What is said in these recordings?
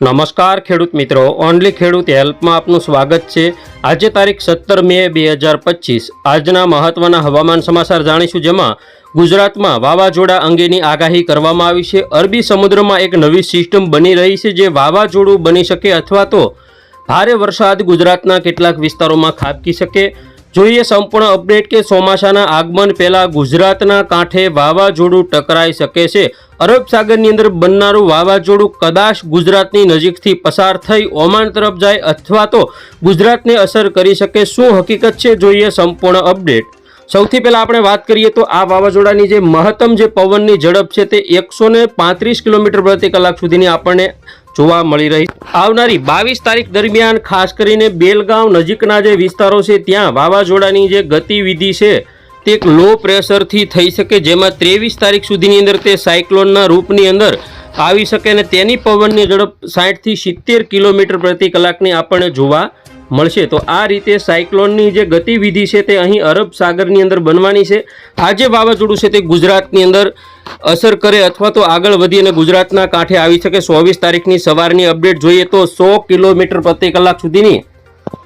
નમસ્કાર ખેડૂત મિત્રો, ઓનલી ખેડૂત હેલ્પમાં આપનું સ્વાગત છે. આજે તારીખ સત્તર મે બે હજાર પચીસ. આજના મહત્વના હવામાન સમાચાર જાણીશું જેમાં ગુજરાતમાં વાવાઝોડા અંગેની આગાહી કરવામાં આવી છે. અરબી સમુદ્રમાં એક નવી સિસ્ટમ બની રહી છે જે વાવાઝોડું બની શકે અથવા તો ભારે વરસાદ ગુજરાતના કેટલાક વિસ્તારોમાં ખાબકી શકે. જોઈએ સંપૂર્ણ અપડેટ કે ચોમાસાના આગમન પહેલાં ગુજરાતના કાંઠે વાવાઝોડું ટકરાઈ શકે છે. અરબ સાગરની અંદર બનનારું વાવાઝોડું કદાચ ગુજરાતની નજીકથી પસાર થઈ ઓમાન તરફ જાય અથવા તો ગુજરાતને અસર કરી શકે, શું હકીકત છે? જોઈએ સંપૂર્ણ અપડેટ. સૌથી પહેલાં આપણે વાત કરીએ તો આ વાવાઝોડાની જે મહત્તમ જે પવનની ઝડપ છે તે એકસો પાંત્રીસ કિલોમીટર પ્રતિ કલાક સુધીની આપણને જોવા મળી રહી આવનારી બાવીસ તારીખ દરમિયાન ખાસ કરીને બેલગાંવ નજીકના જે વિસ્તારો છે, ત્યાં વાવાઝોડાની જે ગતિવિધિ છે તે એક લો પ્રેશરથી થઈ શકે, જેમાં ત્રેવીસ તારીખ સુધીની અંદર તે સાયક્લોનના રૂપની અંદર આવી શકે અને તેની પવનની ઝડપ સાઠથી સિત્તેર કિલોમીટર પ્રતિ કલાકની આપણને જોવા મળશે. તો આ રીતે સાયક્લોનની જે ગતિવિધિ છે તે અહીં અરબ સાગરની અંદર બનવાની છે. આ જે વાવાઝોડું છે તે ગુજરાતની અંદર અસર કરે અથવા તો આગળ વધી અને ગુજરાતના કાંઠે આવી શકે. ચોવીસ તારીખની સવારની અપડેટ જોઈએ તો સો કિલોમીટર પ્રતિ કલાક સુધીની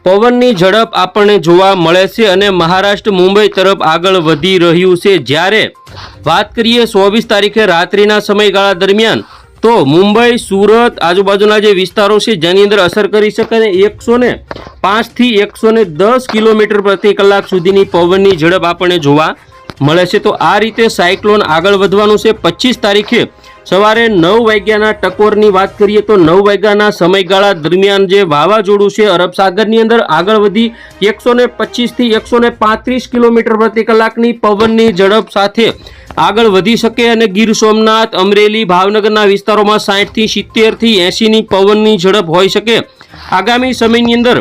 પવનની ઝડપ આપણને જોવા મળે છે અને મહારાષ્ટ્ર મુંબઈ તરફ આગળ વધી રહ્યું છે. જ્યારે વાત કરીએ ચોવીસ તારીખે રાત્રિના સમયગાળા દરમિયાન, તો મુંબઈ, સુરત આજુબાજુના જે વિસ્તારો છે, જેની અંદર અસર કરી શકે ને એકસો ને પાંચથી એકસો ને દસ કિલોમીટર પ્રતિ કલાક સુધીની પવનની ઝડપ આપણને જોવા મળે છે. તો આ રીતે સાયક્લોન આગળ વધવાનું છે. પચીસ તારીખે સવારે નવ વાગ્યાના ટકોરની વાત કરીએ તો નવ વાગ્યાના સમયગાળા દરમિયાન જે વાવાઝોડું છે અરબ સાગરની અંદર આગળ વધી એકસો ને પચીસથી એકસો ને પાંત્રીસ કિલોમીટર પ્રતિ કલાકની પવનની ઝડપ સાથે આગળ વધી શકે અને ગીર સોમનાથ, અમરેલી, ભાવનગરના વિસ્તારોમાં સાઠથી સિત્તેરથી એંશીની પવનની ઝડપ હોઈ શકે. આગામી સમયની અંદર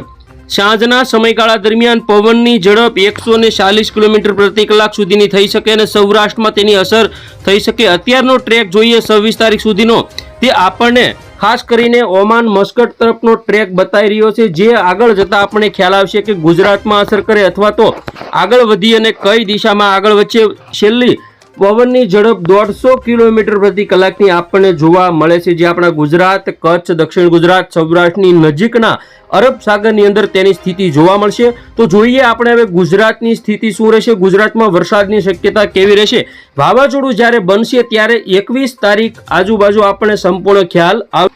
સાંજના સમયગાળા દરમિયાન પવનની ઝડપ એકસો ને ચાલીસ કિલોમીટર પ્રતિ કલાક સુધીની થઈ શકે અને સૌરાષ્ટ્રમાં તેની અસર થઈ શકે. અત્યારનો ટ્રેક જોઈએ છવ્વીસ તારીખ સુધીનો. તે આપણને ખાસ કરીને ઓમાન મસ્કટ તરફનો ટ્રેક બતાવી રહ્યો છે. જે આગળ જતાં આપણને ખ્યાલ આવશે કે ગુજરાતમાં અસર કરે અથવા તો આગળ વધી અને કઈ દિશામાં આગળ વચ્ચે છેલ્લી પવનની ઝડપ દોઢસો કિલોમીટર પ્રતિ કલાકની આપણને જોવા મળે છે. જે આપણા ગુજરાત, કચ્છ, દક્ષિણ ગુજરાત, સૌરાષ્ટ્રની નજીકના અરબ સાગરની અંદર તેની સ્થિતિ જોવા મળશે. તો જોઈએ આપણે હવે ગુજરાતની સ્થિતિ શું રહેશે? ગુજરાતમાં વરસાદની શક્યતા કેવી રહેશે? વાવાઝોડું જ્યારે બનશે ત્યારે એકવીસ તારીખ આજુબાજુ આપણને સંપૂર્ણ ખ્યાલ આવ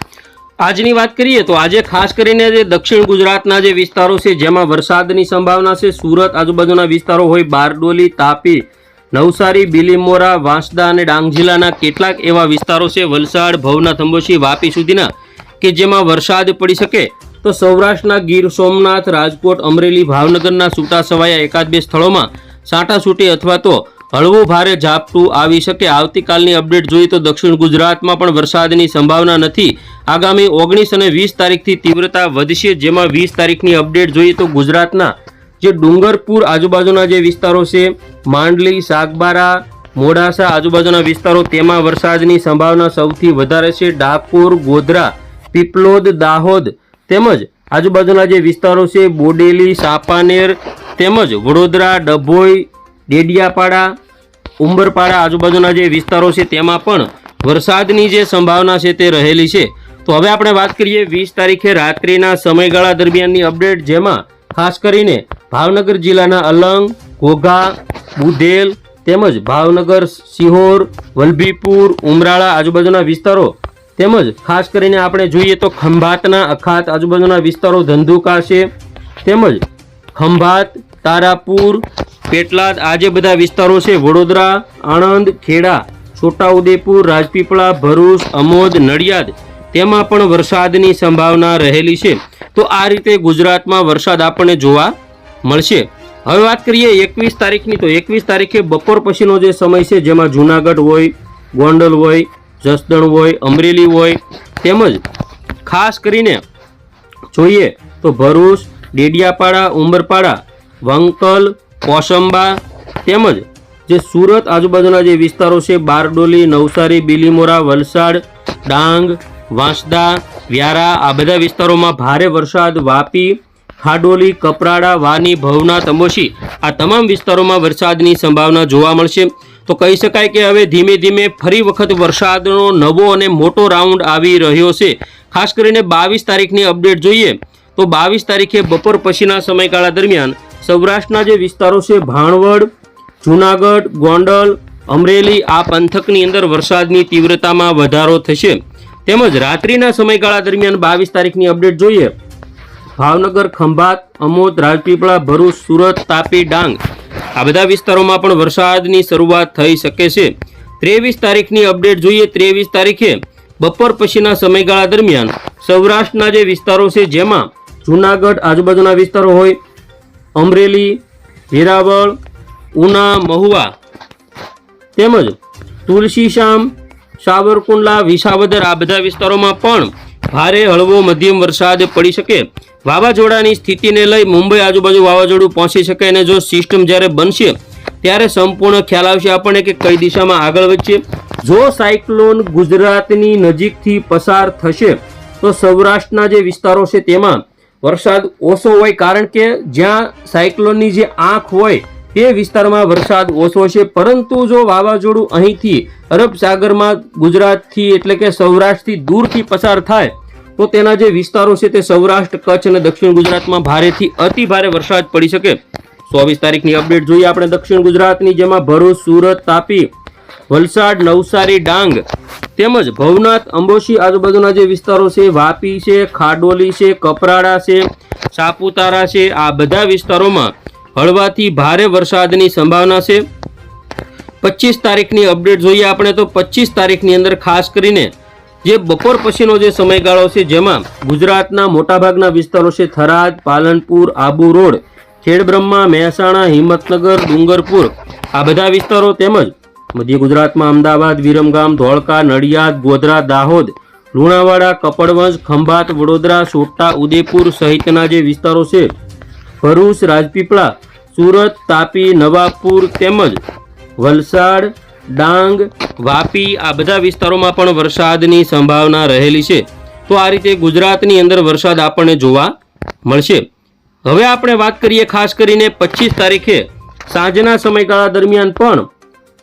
આજની વાત કરીએ તો આજે ખાસ કરીને જે દક્ષિણ ગુજરાતના જે વિસ્તારો છે, જેમાં વરસાદની સંભાવના છે, સુરત આજુબાજુના વિસ્તારો હોય બારડોલી, તાપી નવસારી, બિલીમોરા, વાંસદા અને ડાંગ જિલ્લાના કેટલાક એવા વિસ્તારો છે, વલસાડ, ભવના થંબોશી વાપી સુધીના, કે જેમાં વરસાદ પડી શકે? તો સૌરાષ્ટ્રના ગીર સોમનાથ, રાજકોટ, અમરેલી, ભાવનગરના છૂટા છવાયા એકાદ બે સ્થળોમાં છાંટાછૂટી અથવા તો હળવું ભારે ઝાપટું આવી શકે. આવતીકાલની અપડેટ જોઈએ તો દક્ષિણ ગુજરાતમાં પણ વરસાદની સંભાવના નથી. આગામી ઓગણીસ અને વીસ તારીખથી તીવ્રતા વધશે. જેમાં વીસ તારીખની અપડેટ જોઈએ તો ગુજરાતના જે ડુંગરપુર આજુબાજુના જે વિસ્તારો છે, માંડલી, સાગબારા, મોડાસા આજુબાજુના વિસ્તારો, તેમાં વરસાદની સંભાવના સૌથી વધારે છે. ડાકોર, ગોધરા, પીપલોદ, દાહોદ તેમજ આજુબાજુના જે વિસ્તારો છે, બોડેલી, સાપાનેર તેમજ વડોદરા, ડભોઈ, ડેડિયાપાડા, ઉંબરપાડા આજુબાજુના જે વિસ્તારો છે, તેમાં પણ વરસાદની જે સંભાવના છે, તે રહેલી છે. તો હવે આપણે વાત કરીએ વીસ તારીખે રાત્રિના સમયગાળા દરમિયાનની અપડેટ, જેમાં ખાસ કરીને ભાવનગર જિલ્લાના અલંગ, ઘોઘા બુધેલ તેમજ ભાવનગર, સિહોર, વલભીપુર, ઉમરાળા આજુબાજુના વિસ્તારો તેમજ ખાસ કરીને આપણે જોઈએ તો ખંભાતના અખાત આજુબાજુના વિસ્તારો ધંધુકા છે તેમજ ખંભાત, તારાપુર, પેટલાદ આ જે બધા વિસ્તારો છે વડોદરા, આણંદ, ખેડા, છોટાઉદેપુર, રાજપીપળા, ભરૂચ, અમોદ, નડિયાદ તેમાં પણ વરસાદની સંભાવના રહેલી છે. તો આ રીતે ગુજરાતમાં વરસાદ આપણને જોવા મળશે. હવે વાત કરીએ એકવીસ તારીખની, તો એકવીસ તારીખે બપોર પછીનો જે સમય છે, જેમાં જુનાગઢ હોય, ગોંડલ હોય, જસદણ હોય, અમરેલી હોય, તેમજ ખાસ કરીને જોઈએ તો ભરૂચ, ડેડિયાપાડા, ઉંબરપાડા, વંકલ, કોસંબા તેમજ જે સુરત આજુબાજુના જે વિસ્તારો છે, બારડોલી, નવસારી, બિલીમોરા, વલસાડ, ડાંગ, વાંસદા, વ્યારા, આ બધા વિસ્તારોમાં ભારે વરસાદ, વાપી ખાડોલી કપરાડા, વાની, ભવના, તમોશી આ તમામ વિસ્તારોમાં વરસાદની સંભાવના જોવા મળશે. તો કહી શકાય કે હવે ધીમે ધીમે ફરી વખત વરસાદનો નવો અને મોટો રાઉન્ડ આવી રહ્યો છે. ખાસ કરીને બાવીસ તારીખની અપડેટ જોઈએ તો બાવીસ તારીખે બપોર પછીના સમયગાળા દરમિયાન સૌરાષ્ટ્રના જે વિસ્તારો છે, ભાણવડ, જૂનાગઢ, ગોંડલ, અમરેલી આ પંથકની અંદર વરસાદની તીવ્રતામાં વધારો થશે. તેમજ રાત્રિના સમયગાળા દરમિયાન બાવીસ તારીખની અપડેટ જોઈએ ભાવનગર, ખંભાત, અમોદ રાજપીપળા ભરૂચ, સુરત, તાપી, ડાંગ. આ બધા વિસ્તારોમાં પણ વરસાદની શરૂઆત થઈ શકે છે. ત્રેવીસ તારીખની અપડેટ જોઈએ. ત્રેવીસ તારીખે બપોર પછીના સમયગાળા દરમિયાન સૌરાષ્ટ્રના જે વિસ્તારો છે, જેમાં જૂનાગઢ આજુબાજુના વિસ્તારો હોય, અમરેલી, વેરાવળ, ઉના, મહુવા તેમજ તુલસીશ્યામ સાવરકુંડલા, વિસાવદર આ બધા વિસ્તારોમાં પણ ભારે હળવો મધ્યમ વરસાદ પડી શકે. વાવાઝોડાની સ્થિતિને લઈ મુંબઈ આજુબાજુ વાવાઝોડું પહોંચી શકે અને જો સિસ્ટમ જ્યારે બનશે, ત્યારે સંપૂર્ણ ખ્યાલ આવશે આપણને કે કઈ દિશામાં આગળ વધશે. જો સાયક્લોન ગુજરાતની નજીકથી પસાર થશે, તો સૌરાષ્ટ્રના જે વિસ્તારો છે તેમાં વરસાદ ઓછો હોય કારણ કે જ્યાં સાયક્લોનની જે આંખ હોય તે વિસ્તારમાં વરસાદ ઓછો છે, પરંતુ જો વાવાઝોડું અહીંથી અરબ સાગરમાં ગુજરાતથી એટલે કે સૌરાષ્ટ્રથી દૂરથી પસાર થાય, તો તેના જે વિસ્તારો છે તે સૌરાષ્ટ્ર, કચ્છ અને દક્ષિણ ગુજરાતમાં ભારેથી અતિ ભારે વરસાદ પડી શકે. ચોવીસ તારીખની અપડેટ જોઈએ આપણે દક્ષિણ ગુજરાતની, જેમાં ભરૂચ, સુરત, તાપી, વલસાડ, નવસારી, ડાંગ તેમજ ભવનાથ, અંબોશી આજુબાજુના જે વિસ્તારો છે, વાપી છે, ખાડોલી છે, કપરાડા છે, સાપુતારા છે, આ બધા વિસ્તારોમાં હળવાથી ભારે વરસાદની સંભાવના છે. પચીસ તારીખની અપડેટ જોઈએ આપણે તો પચીસ તારીખની અંદર ખાસ કરીને જે બપોર પછીનો જે સમયગાળો છે જેમાં ગુજરાતના મોટાભાગના વિસ્તારો છે થરાદ, પાલનપુર, આબુ રોડ, ખેડબ્રહ્મા, મહેસાણા, હિંમતનગર, ડુંગરપુર, આ બધા વિસ્તારો તેમજ મધ્ય ગુજરાતમાં અમદાવાદ, વિરમગામ, ધોળકા, નડિયાદ, ગોધરા, દાહોદ, લુણાવાડા, કપડવંજ, ખંભાત, વડોદરા, સોટા ઉદેપુર સહિતના જે વિસ્તારો છે ભરૂચ, રાજપીપળા સુરત, તાપી, નવાપુર તેમજ વલસાડ, ડાંગ, વાપી આ બધા વિસ્તારોમાં પણ વરસાદની સંભાવના રહેલી છે. તો આ રીતે ગુજરાતની અંદર વરસાદ આપણને જોવા મળશે. હવે આપણે વાત કરીએ ખાસ કરીને પચીસ તારીખે સાંજના સમયગાળા દરમિયાન પણ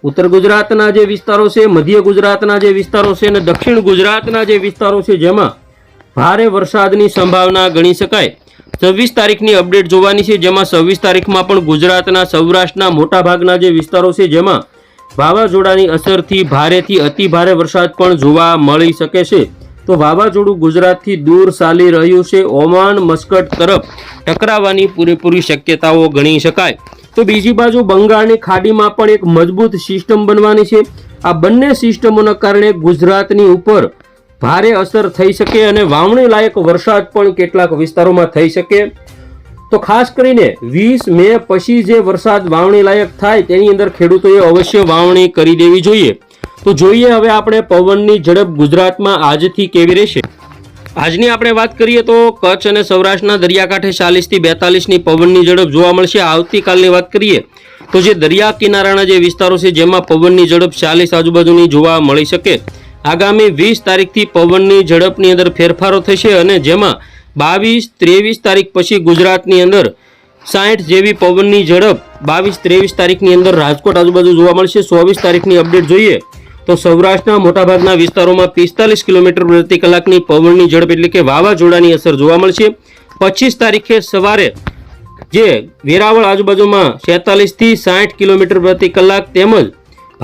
ઉત્તર ગુજરાતના જે વિસ્તારો છે, મધ્ય ગુજરાતના જે વિસ્તારો છે અને દક્ષિણ ગુજરાતના જે વિસ્તારો છે, જેમાં ભારે વરસાદની સંભાવના ગણી શકાય. છવ્વીસ તારીખની અપડેટ જોવાની છે, જેમાં છવ્વીસ તારીખમાં પણ ગુજરાતના, સૌરાષ્ટ્રના મોટાભાગના જે વિસ્તારો છે, જેમાં વાવાઝોડાની અસરથી ભારેથી અતિ ભારે વરસાદ પણ જોવા મળી શકે છે. તો વાવાઝોડું ગુજરાતથી દૂર ચાલી રહ્યું છે. ઓમાન મસ્કટ તરફ ટકરાવવાની પૂરેપૂરી શક્યતાઓ ગણી શકાય. તો બીજી બાજુ બંગાળની ખાડીમાં પણ એક મજબૂત સિસ્ટમ બનવાની છે. આ બંને સિસ્ટમોના કારણે ગુજરાતની ઉપર ભારે અસર થઈ શકે અને વાવણી લાયક વરસાદ પણ કેટલાક વિસ્તારોમાં થઈ શકે. તો ખાસ કરીને વીસ મે પછી જે વરસાદ વાવણી લાયક થાય તેની અંદર ખેડૂતોએ અવશ્ય વાવણી કરી દેવી જોઈએ. તો જોઈએ હવે આપણે પવનની ઝડપ ગુજરાતમાં આજથી કેવી રહેશે. આજની આપણે વાત કરીએ તો કચ્છ અને સૌરાષ્ટ્રના દરિયાકાંઠે ચાલીસથી બેતાલીસની પવનની ઝડપ જોવા મળશે. આવતીકાલની વાત કરીએ તો જે દરિયા કિનારાના જે વિસ્તારો છે, જેમાં પવનની ઝડપ ચાલીસ આજુબાજુની જોવા મળી શકે. આગામી વીસ તારીખથી પવનની ઝડપની અંદર ફેરફારો થશે અને જેમાં બાવીસ, ત્રેવીસ તારીખ પછી ગુજરાતની અંદર સાઠ જેવી પવનની ઝડપ બાવીસ, ત્રેવીસ તારીખની અંદર રાજકોટ આજુબાજુ જોવા મળશે. ચોવીસ તારીખની અપડેટ જોઈએ તો સૌરાષ્ટ્રના મોટાભાગના વિસ્તારોમાં પિસ્તાલીસ કિલોમીટર પ્રતિ કલાકની પવનની ઝડપ એટલે કે વાવાઝોડાની અસર જોવા મળશે. પચીસ તારીખે સવારે જે વેરાવળ આજુબાજુમાં છેતાલીસથી સાઠ કિલોમીટર પ્રતિ કલાક તેમજ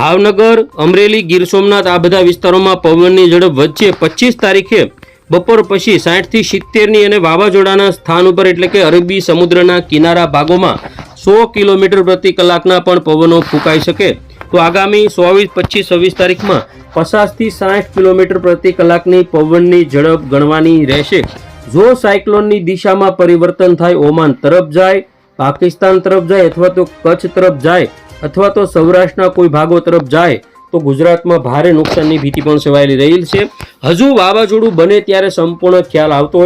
ભાવનગર, અમરેલી, ગીર સોમનાથ આ બધા વિસ્તારોમાં પવનની ઝડપ વચ્ચે પચીસ તારીખે બપોર પછી સાઠથી સિત્તેરની અને વાવાઝોડાના સ્થાન ઉપર એટલે કે અરબી સમુદ્રના કિનારા ભાગોમાં સો કિલોમીટર પ્રતિ કલાકના પણ પવનો ફૂંકાઈ શકે. તો આગામી ચોવીસ, પચીસ, છવ્વીસ તારીખમાં પચાસથી સાઠ કિલોમીટર પ્રતિ કલાકની પવનની ઝડપ ગણવાની રહેશે. જો સાયક્લોનની દિશામાં પરિવર્તન થાય, ઓમાન તરફ જાય, પાકિસ્તાન તરફ જાય અથવા તો કચ્છ તરફ જાય અથવા તો સૌરાષ્ટ્રના કોઈ ભાગો તરફ જાય, તો ગુજરાતમાં ભારે નુકસાનની ભીતિ પણ સેવાયેલી રહેલ છે. હજુ વાવાઝોડું બને ત્યારે સંપૂર્ણ ખ્યાલ આવતો